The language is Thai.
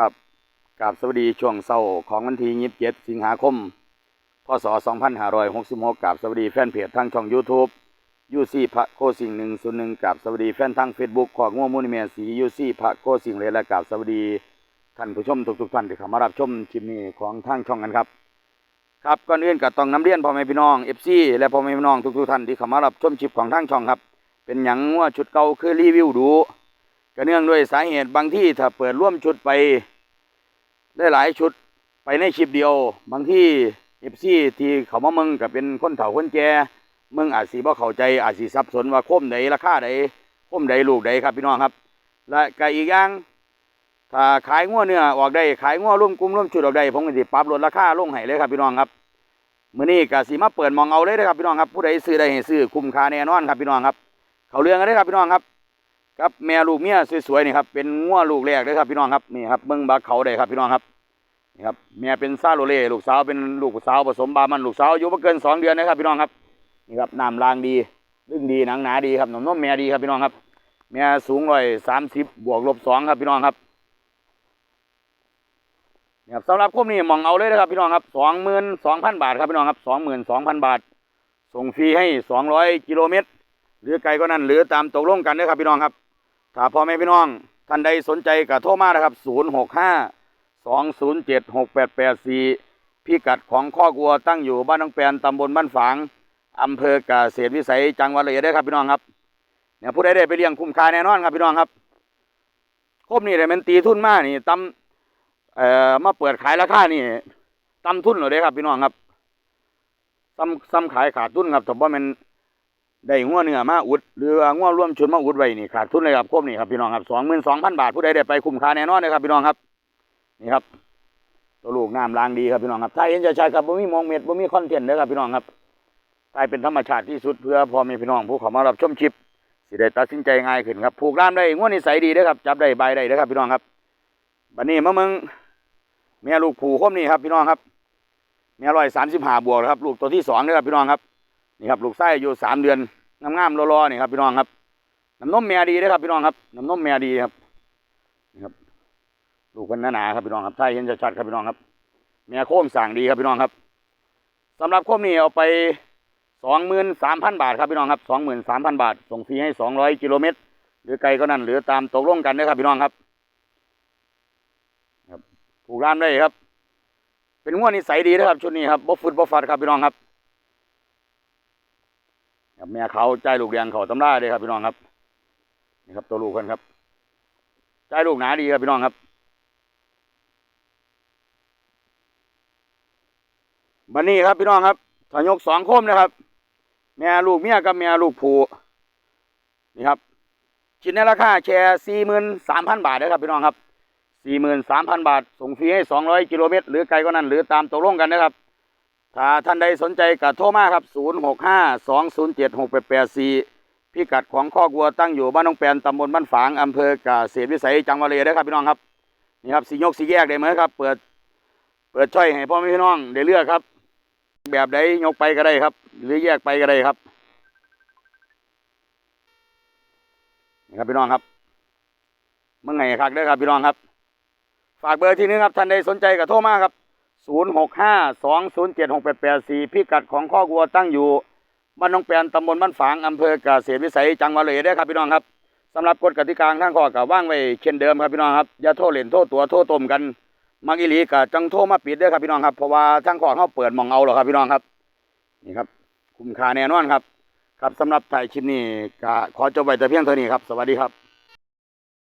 ครับกราบสวัสดีช่วงเศร้าของวันที่27สิงหาคม พศ2566กราบสวัสดีแฟนเพจทางช่อง YouTube ยูซี่พระโคสิง101กราบสวัสดีแฟนทาง Facebook ของง่วมูนิเมียสียูซี่พระโคสิงเลยและกราบสวัสดีท่านผู้ชมทุกๆท่านที่เข้ามารับชมคลิปนี้ของทางช่องกันครับ ครับก่อนอื่นก็ต้องนำเรียนพ่อแม่พี่น้อง FC และพ่อแม่พี่น้องทุกๆท่านที่เข้ามารับชมคลิปของทางช่องครับ เป็นหยังว่าชุดเก่าคือรีวิวดู ก็เนื่องด้วยสาเหตุบางที่ถ้าเปิดร่วมชุดไปได้หลายชุดไปในคลิปเดียว บางที่เอฟซีที่เขามาเมืองก็เป็นคนเฒ่าคนแก่เมืองอาจสีบ่เข้าใจอาจสีสับสนว่าโคมใดราคาใดโคมใดลูกใดครับพี่น้องครับ และก็อีกอย่างถ้าขายงัวเนื้อออกได้ขายงัวร่วมกลุ่มร่วมชุดออกได้ผมก็สิปรับลดราคาลงให้เลยครับพี่น้องครับมื้อนี้ก็สิมาเปิดมองเอาเลยนะครับพี่น้องครับผู้ใดซื้อได้ให้ซื้อคุ้มค่าแน่นอนครับพี่น้องครับ เขาเรื่องกันได้ครับพี่น้องครับ ครับแม่ลูกเมียสวยๆนี่ครับเป็นงัวลูกแรกเลยครับพี่น้องครับนี่ครับเบิ้งบักเขาได้ครับพี่น้องครับนี่ครับแม่เป็นซาโรเล่ลูกสาวเป็นลูกสาวผสมบามันลูกสาวอายุไม่เกินสองเดือนนะครับพี่น้องครับนี่ครับน้ำรางดีลึ่งดีหนังหนาดีครับนมนมแม่ดีครับพี่น้องครับ แม่สูงร้อยสามสิบบวกลบสองครับพี่น้องครับนี่ครับสำหรับคมนี้มองเอาเลยนะครับพี่น้องครับสองหมื่นสองพันบาทครับพี่น้องครับสองหมื่นสองพันบาท ส่งฟรีให้สองร้อยกิโลเมตรหรือไกลก็นั่นหรือตามตกลงกันนะครับพี่น้องครับ ถ้าพ่อแม่พี่น้องท่านใดสนใจก็โทรมานะครับ 0 6 5 2 0 7 6 8 8 4 พิกัดของข้อกวัวตั้งอยู่บ้านน้องแปนตำบลบ้านฝางอำเภอกเกษวิสัยจังหวัดเลยเอ็ดเด้ครับพี่น้องครับเนี่ยผู้ใดได้ไปเลี้ยงคุ้มค่าแน่นอนครับพี่น้องครับครบนี่เลยมันตีทุนมากนี่ตำเอ่อมาเปิดขายราคานี่ตำทุนเลยเด้ครับพี่น้องครับซ้ำซ้ำขายขาดทุนครับแต่ว่ามัน ได้งัวเนื้อมาอุดหรือว่างัวร่วมชุดมาอุดไว้นี่ขาดทุนเลยครับครบนี่ครับพี่น้องครับสองหมื่นสองพันบาทผู้ใดได้ไปคุ้มค่าแน่นอนเลยครับพี่น้องครับนี่ครับตัวลูกน้ำล้างดีครับพี่น้องครับถ้าเห็นจะใช่ครับบ่มีมองเม็ดบ่มีคอนเทนต์เลยครับพี่น้องครับถ้าเป็นธรรมชาติที่สุดเพื่อพอมีพี่น้องผู้เขามารับชมคลิปสิได้ตัดสินใจง่ายขึ้นครับผูกล่ามได้งัวนิสัยดีเด้อครับจับได้ใบได้เด้อครับพี่น้องครับบัดนี้มะมึงแม่ลูกผูคมนี่ครับพี่น้องครับแม่ร้อยสามสิบห้าบวกนะครับ ลูกตัวที่สองเด้อครับพี่น้องครับนี่ครับลูกไส้อยู่สามเดือน งามๆรอๆนี่ครับพี่น้องครับน้ำนมแม่ดีนะครับพี่น้องครับน้ำนมแม่ดีครับนี่ครับลูกเป็นหนาๆครับพี่น้องครับไส้เห็นชัดๆครับพี่น้องครับ แม่โค้มสั่งดีครับพี่น้องครับสำหรับโค้มนี่เอาไปสองหมื่นสามพันบาทครับพี่น้องครับสองหมื่นสามพันบาท ส่งฟรีให้สองร้อยกิโลเมตรหรือไกลก็นั่นหรือตามตกลงกันนะครับพี่น้องครับครับผูกร้านได้ครับ เป็นงวดนิสัยดีนะครับชุดนี้ครับบ่ฟุดบ่ฟัดครับพี่น้องครับ ครับแม่เขาใจลูกแดงเขาตำราเลยครับพี่น้องครับนี่ครับ ตัวลูกคนครับใจลูกหนาดีครับพี่น้องครับบันนี้ครับพี่น้องครับถอยกสองโคมนะครับ แม่ลูกเมียกับแม่ลูกผูนี่ครับชิ้นในราคาแชร์สี่หมื่นสามพันบาทนะครับพี่น้องครับสี่หมื่นสามพันบาท ส่งฟรีให้สองร้อยกิโลเมตรหรือไกลก็นั่นหรือตามตกลงกันนะครับ ถ้าท่านใดสนใจก็โทรมาครับ 0 6 5 2 0 7 6 8 8 4 พิกัดของข้อกวัวตั้งอยู่บ้านน้องแปนตำบลบ้านฝางอำเภอกเกษวิสัยจังหวัดเลยเด้อครับพี่น้องครับนี่ครับสียกสีแยกได้ไหมครับ เปิดเปิดช่อยให้พ่อแม่พี่น้องได้เลือกครับ แบบใดยกไปก็ได้ครับ หรือแยกไปก็ได้ครับนี่ครับพี่น้องครับเมื่อไงครับเด้อครับพี่น้องครับ ฝากเบอร์ที่นี้ครับท่านใดสนใจก็โทรมาครับ 0 6 5 2 0 7 6 8 8 4 พิกัดของข้อกวัวตั้งอยู่บ้านน้องแปนตำบลบ้านฝางอำเภอเกษตรวิสัยจังหวัดเลยเด้ครับพี่น้องครับสำหรับกฎกติกาทางข้อกับว่างไว้เช่นเดิมครับพี่น้องครับอย่าโทษเล่นโทษตัวโทษตมกันมักอีลีกับจังโทษมาปิดเด้ครับพี่น้องครับเพราะว่าทางข้อเขาเปิดมองเอาหรอกครับพี่น้องครับนี่ครับ คุ้มค่าแน่นอนครับ ครับสำหรับถ่ายคลิปนี้ก็ขอจบไว้แต่เพียงเท่านี้ครับ สวัสดีครับ